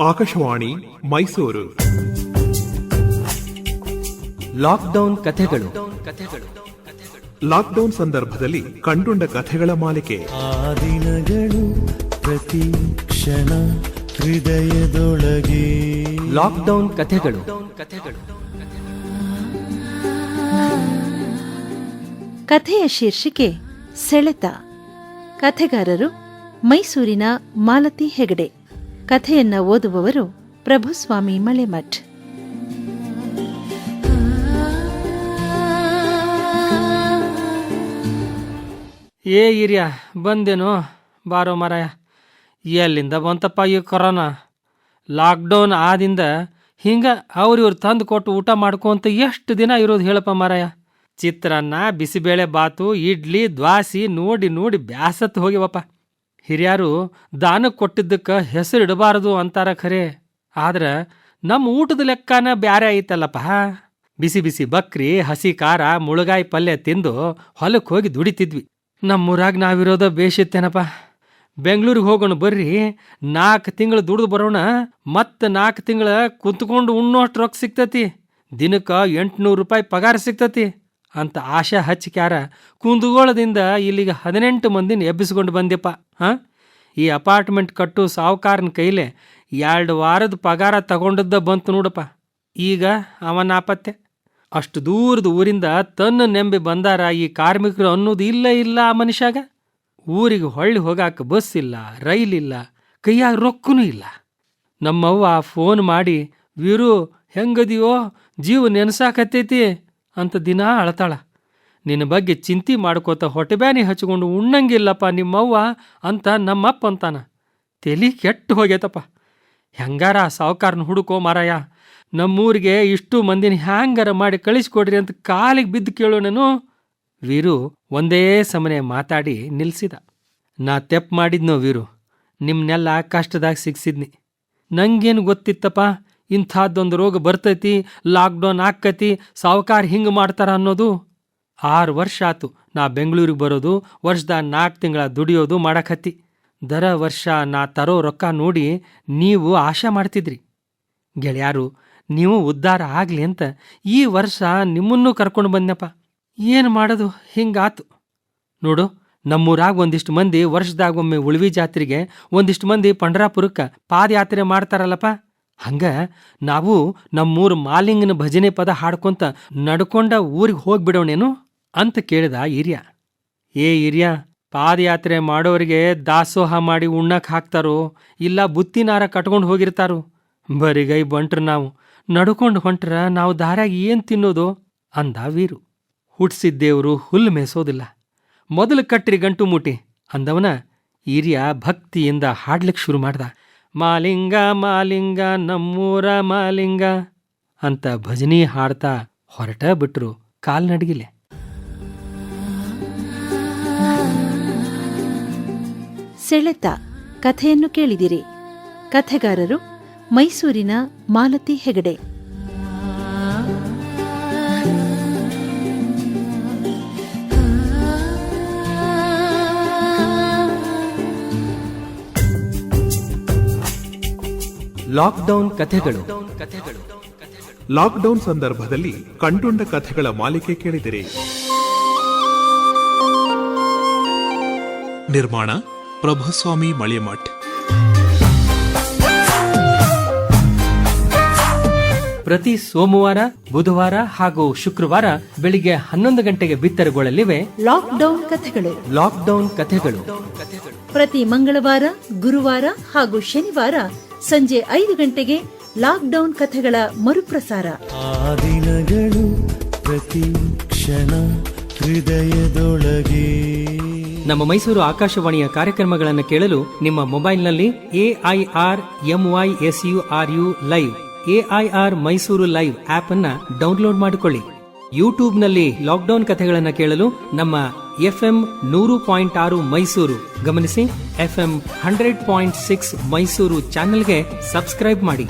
Akashvani Mysuru. Lockdown ಕಥೆಗಳು. Lockdown ಸಂದರ್ಭದಲ್ಲಿ ಕಂಡುಂಡ ಕಥೆಗಳ ಮಾಲಿಕೆ. ಆ ದಿನಗಳು ಪ್ರತಿ ಕ್ಷಣ ಹೃದಯದೊಳಗೆ. ಲಾಕ್ಡೌನ್ ಕಥೆಗಳು. ಕಥೆಯ ಶೀರ್ಷಿಕೆ ಸೆಳೆತ. ಕಥೆಗಾರರು ಮೈಸೂರಿನ ಮಾಲತಿ ಹೆಗಡೆ. ಕಥೆಯನ್ನ ಓದುವವರು ಪ್ರಭುಸ್ವಾಮಿ ಮಳೆಮಠ್. ಏ ಹಿರಿಯ, ಬಂದೇನು? ಬಾರೋ ಮಾರಾಯ. ಎಲ್ಲಿಂದ ಬಂತಪ್ಪ ಈ ಕೊರೋನಾ? ಲಾಕ್ಡೌನ್ ಆದಿಂದ ಹಿಂಗ ಅವ್ರು ಇವ್ರು ತಂದು ಕೊಟ್ಟು ಊಟ ಮಾಡ್ಕೊಂತ ಎಷ್ಟು ದಿನ ಇರೋದು ಹೇಳಪ್ಪ ಮಾರಾಯ. ಚಿತ್ರಾನ್ನ, ಬಿಸಿಬೇಳೆ ಬಾತು, ಇಡ್ಲಿ, ದ್ವಾಸಿ, ನೋಡಿ ನೋಡಿ ಬ್ಯಾಸತ್ತು ಹೋಗಿವಪ್ಪ ಹಿರಿಯರು ದಾನಕ್ಕೆ ಕೊಟ್ಟಿದ್ದಕ್ಕೆ ಹೆಸರು ಇಡಬಾರದು ಅಂತಾರ ಖರೆ. ಆದ್ರೆ ನಮ್ಮ ಊಟದ ಲೆಕ್ಕನ ಬ್ಯಾರೆ ಐತಲ್ಲಪ್ಪ. ಬಿಸಿ ಬಿಸಿ ಬಕ್ರಿ, ಹಸಿ ಖಾರ, ಮುಳುಗಾಯಿ ಪಲ್ಯ ತಿಂದು ಹೊಲಕ್ಕೆ ಹೋಗಿ ದುಡಿತಿದ್ವಿ. ನಮ್ಮೂರಾಗ ನಾವಿರೋದ ಬೇಷಿತ್ತೇನಪ್ಪ. ಬೆಂಗಳೂರಿಗೆ ಹೋಗೋಣ ಬರ್ರಿ ನಾಲ್ಕು ತಿಂಗಳು ದುಡ್ದು ಬರೋಣ, ಮತ್ತೆ ನಾಲ್ಕು ತಿಂಗಳ ಕುಂತ್ಕೊಂಡು ಉಣ್ಣೋಷ್ಟು ರೊಕ್ಕ ಸಿಗ್ತತಿ. ದಿನಕ್ಕೆ ಎಂಟುನೂರು ರೂಪಾಯಿ ಪಗಾರ ಸಿಗ್ತತಿ. ಅಂತ ಆಶಾ ಹಚ್ಕ್ಯಾರ ಕುಂದಗೋಳದಿಂದ ಇಲ್ಲಿಗೆ ಹದಿನೆಂಟು ಮಂದಿನ ಎಬ್ಬಿಸ್ಕೊಂಡು ಬಂದ್ಯಪ್ಪ, ಹಾಂ? ಈ ಅಪಾರ್ಟ್ಮೆಂಟ್ ಕಟ್ಟು ಸಾವುಕಾರನ ಕೈಲೆ ಎರಡು ವಾರದ ಪಗಾರ ತಗೊಂಡದ್ದ ಬಂತು ನೋಡಪ್ಪ, ಈಗ ಅವ ನಾಪತ್ತೆ. ಅಷ್ಟು ದೂರದ ಊರಿಂದ ತನ್ನ ನೆಂಬಿ ಬಂದಾರ ಈ ಕಾರ್ಮಿಕರು ಅನ್ನೋದು ಇಲ್ಲ ಇಲ್ಲ ಆ ಮನುಷ್ಯಾಗ. ಊರಿಗೆ ಹೊಳ್ಳಿ ಹೋಗಾಕ ಬಸ್ ಇಲ್ಲ, ರೈಲ್ ಇಲ್ಲ, ಕೈಯಾಗ ರೊಕ್ಕನೂ ಇಲ್ಲ. ನಮ್ಮವ್ವ ಫೋನ್ ಮಾಡಿ, ವೀರು, ಹೆಂಗದಿಯೋ, ಜೀವ ನೆನ್ಸಾಕತ್ತೈತಿ ಅಂತ ದಿನ ಅಳತಾಳ. ನಿನ್ನ ಬಗ್ಗೆ ಚಿಂತೆ ಮಾಡ್ಕೋತ ಹೊಟ್ಟೆಬ್ಯಾನಿ ಹಚ್ಕೊಂಡು ಉಣ್ಣಂಗಿಲ್ಲಪ್ಪ ನಿಮ್ಮವ್ವ ಅಂತ ನಮ್ಮಪ್ಪ ಅಂತಾನ. ತೆಲಿ ಕೆಟ್ಟು ಹೋಗೈತಪ್ಪ. ಹೆಂಗಾರ ಸಾವುಕಾರನ ಹುಡುಕೋ ಮಾರಾಯ. ನಮ್ಮೂರಿಗೆ ಇಷ್ಟು ಮಂದಿನ ಹ್ಯಾಂಗಾರ ಮಾಡಿ ಕಳಿಸ್ಕೊಡ್ರಿ ಅಂತ ಕಾಲಿಗೆ ಬಿದ್ದು ಕೇಳೋಣನು ವೀರು ಒಂದೇ ಸಮನೆ ಮಾತಾಡಿ ನಿಲ್ಸಿದ. ನಾ ತೆಪ್ ಮಾಡಿದ್ನೋ ವೀರು. ನಿಮ್ಮನ್ನೆಲ್ಲ ಕಷ್ಟದಾಗ ಸಿಗ್ಸಿದ್ನಿ. ನಂಗೇನು ಗೊತ್ತಿತ್ತಪ್ಪ? ಇಂಥದ್ದೊಂದು ರೋಗ ಬರ್ತೈತಿ ಲಾಕ್ಡೌನ್ ಆಕ್ಕತಿ ಸಾವುಕಾರ ಹಿಂಗೆ ಮಾಡ್ತಾರ ಅನ್ನೋದು ಆರು ವರ್ಷ ಆತು. ನಾ ಬೆಂಗಳೂರಿಗೆ ಬರೋದು ವರ್ಷದ ನಾಲ್ಕು ತಿಂಗಳ ದುಡಿಯೋದು ಮಾಡಕತ್ತಿ. ದರ ವರ್ಷ ನಾ ತರೋ ರೊಕ್ಕ ನೋಡಿ ನೀವು ಆಶೆ ಮಾಡ್ತಿದ್ರಿ. ಗೆಳೆಯಾರು, ನೀವು ಉದ್ಧಾರ ಆಗಲಿ ಅಂತ ಈ ವರ್ಷ ನಿಮ್ಮನ್ನೂ ಕರ್ಕೊಂಡು ಬಂದ್ನಪ್ಪ. ಏನು ಮಾಡೋದು? ಹಿಂಗಾತು ನೋಡು, ನಮ್ಮೂರಾಗ ಒಂದಿಷ್ಟು ಮಂದಿ ವರ್ಷದಾಗೊಮ್ಮೆ ಉಳ್ವಿ ಜಾತ್ರೆಗೆ, ಒಂದಿಷ್ಟು ಮಂದಿ ಪಂಡ್ರಾಪುರಕ್ಕೆ ಪಾದಯಾತ್ರೆ ಮಾಡ್ತಾರಲ್ಲಪ್ಪ. ಹಂಗ ನಾವು ನಮ್ಮೂರು ಮಾಲಿಂಗನ ಭಜನೆ ಪದ ಹಾಡ್ಕೊಂತ ನಡ್ಕೊಂಡ ಊರಿಗೆ ಹೋಗ್ಬಿಡೋಣೇನು ಅಂತ ಕೇಳಿದ ಹಿರಿಯ. ಏ ಹಿರಿಯ, ಪಾದಯಾತ್ರೆ ಮಾಡೋರಿಗೆ ದಾಸೋಹ ಮಾಡಿ ಉಣ್ಣಕ್ ಹಾಕ್ತಾರೋ? ಇಲ್ಲ ಬುತ್ತಿನಾರ ಕಟ್ಕೊಂಡು ಹೋಗಿರ್ತಾರೋ? ಬರಿಗೈ ಬಂಟ್ರ ನಾವು. ನಡ್ಕೊಂಡು ಹೊಂಟ್ರ ನಾವು ದಾರ್ಯಾಗ ಏನ್ ತಿನ್ನೋದು? ಅಂದ ವೀರು. ಹುಟ್ಟಿಸಿದ್ದೇವರು ಹುಲ್ಲು ಮೇಸೋದಿಲ್ಲ ಮೊದಲು ಕಟ್ರಿ ಗಂಟು ಮೂಟಿ, ಅಂದವನ ಹಿರಿಯ ಭಕ್ತಿಯಿಂದ ಹಾಡ್ಲಿಕ್ಕೆ ಶುರು ಮಾಡ್ದ. ಮಾಲಿಂಗ ಮಾಲಿಂಗ, ನಮ್ಮೂರ ಮಾಲಿಂಗ ಅಂತ ಭಜನಿ ಹಾಡ್ತಾ ಹೊರಟ ಬಿಟ್ರು ಕಾಲ್ನಡಿಗಿಲೆ. ಸೆಳೆತ ಕಥೆಯನ್ನು ಕೇಳಿದಿರಿ. ಕಥೆಗಾರರು ಮೈಸೂರಿನ ಮಾಲತಿ ಹೆಗಡೆ. ಲಾಕ್ಡೌನ್ ಕಥೆಗಳು. ಲಾಕ್ಡೌನ್ ಸಂದರ್ಭದಲ್ಲಿ ಕಂಡುಂಡ ಕಥೆಗಳ ಮಾಲಿಕೆ ಕೇಳಿದಿರಿ. ನಿರ್ಮಾಣ ಪ್ರಭುಸ್ವಾಮಿ ಮಳಿಮಠ್ ಪ್ರತಿ ಸೋಮವಾರ ಬುಧವಾರ ಹಾಗೂ ಶುಕ್ರವಾರ ಬೆಳಿಗ್ಗೆ ಹನ್ನೊಂದು ಗಂಟೆಗೆ ಬಿತ್ತರಗೊಳ್ಳಲಿವೆ. ಲಾಕ್ಡೌನ್ ಕಥೆಗಳು. ಲಾಕ್ಡೌನ್ ಕಥೆಗಳು. ಪ್ರತಿ ಮಂಗಳವಾರ ಗುರುವಾರ ಹಾಗೂ ಶನಿವಾರ ಸಂಜೆ ಐದು ಗಂಟೆಗೆ ಲಾಕ್ಡೌನ್ ಕಥೆಗಳ ಮರುಪ್ರಸಾರ. ಆ ದಿನಗಳು ಪ್ರತಿ ಕ್ಷಣ ಹೃದಯದೊಳಗೆ. ನಮ್ಮ ಮೈಸೂರು ಆಕಾಶವಾಣಿಯ ಕಾರ್ಯಕ್ರಮಗಳನ್ನು ಕೇಳಲು ನಿಮ್ಮ ಮೊಬೈಲ್ನಲ್ಲಿ AIR M Y S U R U live AIR Mysuru live app ಅನ್ನ ಡೌನ್ಲೋಡ್ ಮಾಡಿಕೊಳ್ಳಿ. ಯೂಟ್ಯೂಬ್ನಲ್ಲಿ ಲಾಕ್ಡೌನ್ ಕಥೆಗಳನ್ನು ಕೇಳಲು ನಮ್ಮ ಎಫ್ಎಂ ನೂರು ಪಾಯಿಂಟ್ ಆರು ಮೈಸೂರು. ಗಮನಿಸಿ, FM hundred point six Mysuru ಚಾನೆಲ್ಗೆ ಸಬ್ಸ್ಕ್ರೈಬ್ ಮಾಡಿ.